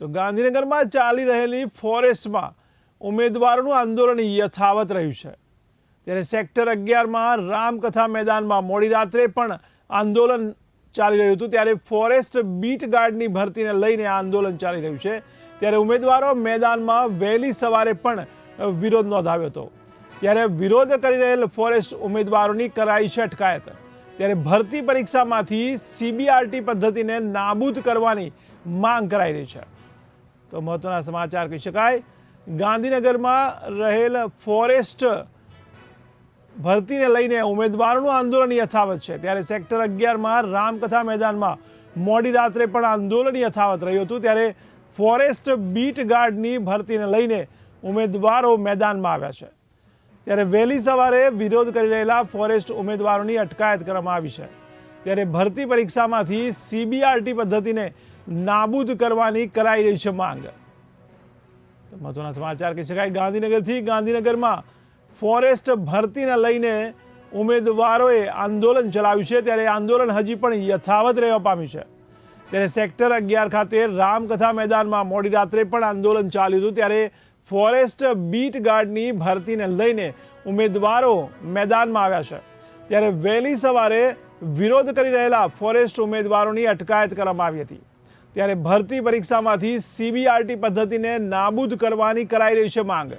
તો ગાંધીનગરમાં ચાલી રહેલી ફોરેસ્ટમાં ઉમેદવારોનું આંદોલન યથાવત રહ્યું છે. ત્યારે સેક્ટર અગિયારમાં રામકથા મેદાનમાં મોડી રાત્રે પણ આંદોલન ચાલી રહ્યું હતું. ત્યારે ફોરેસ્ટ બીટ ગાર્ડની ભરતીને લઈને આંદોલન ચાલી રહ્યું છે. ત્યારે ઉમેદવારો મેદાનમાં વહેલી સવારે પણ વિરોધ નોંધાવ્યો હતો. ત્યારે વિરોધ કરી રહેલ ફોરેસ્ટ ઉમેદવારોની કરાઈ છે અટકાયત. ત્યારે ભરતી પરીક્ષામાંથી સીબીઆરટી પદ્ધતિને નાબૂદ કરવાની માંગ કરાઈ રહી છે. તો મહત્વના સમાચાર કહી શકાય. ગાંધીનગરમાં રહેલ ફોરેસ્ટ ભરતીને લઈને ઉમેદવારોનું આંદોલન યથાવત છે. ત્યારે સેક્ટર અગિયારમાં રામકથા મેદાનમાં મોડી રાત્રે પણ આંદોલન યથાવત રહ્યું હતું. ત્યારે ફોરેસ્ટ બીટ ગાર્ડની ભરતીને લઈને ઉમેદવારો મેદાનમાં આવ્યા છે. ત્યારે વહેલી સવારે વિરોધ કરી રહેલા ફોરેસ્ટ ઉમેદવારોની અટકાયત કરવામાં આવી છે. ત્યારે ભરતી પરીક્ષામાંથી સીબીઆરટી પદ્ધતિને નાબૂદ કરવાની કરાઈ રહી છે માંગ. મહત્વના સમાચાર કહી શકાય ગાંધીનગરથી ગાંધીનગરમાં ફોરેસ્ટ ભરતીને લઈને ઉમેદવારોએ આંદોલન ચલાવ્યું છે. ત્યારે આંદોલન હજી પણ યથાવત રહેવા પામ્યું છે. ત્યારે સેક્ટર અગિયાર ખાતે રામકથા મેદાનમાં મોડી રાત્રે પણ આંદોલન ચાલ્યું હતું. ત્યારે ફોરેસ્ટ બીટ ગાર્ડની ભરતીને લઈને ઉમેદવારો મેદાનમાં આવ્યા છે. ત્યારે વહેલી સવારે વિરોધ કરી રહેલા ફોરેસ્ટ ઉમેદવારોની અટકાયત કરવામાં આવી હતી. ત્યારે ભરતી પરીક્ષામાંથી સીબીઆરટી પદ્ધતિને નાબૂદ કરવાની કરાઈ રહી છે માંગ.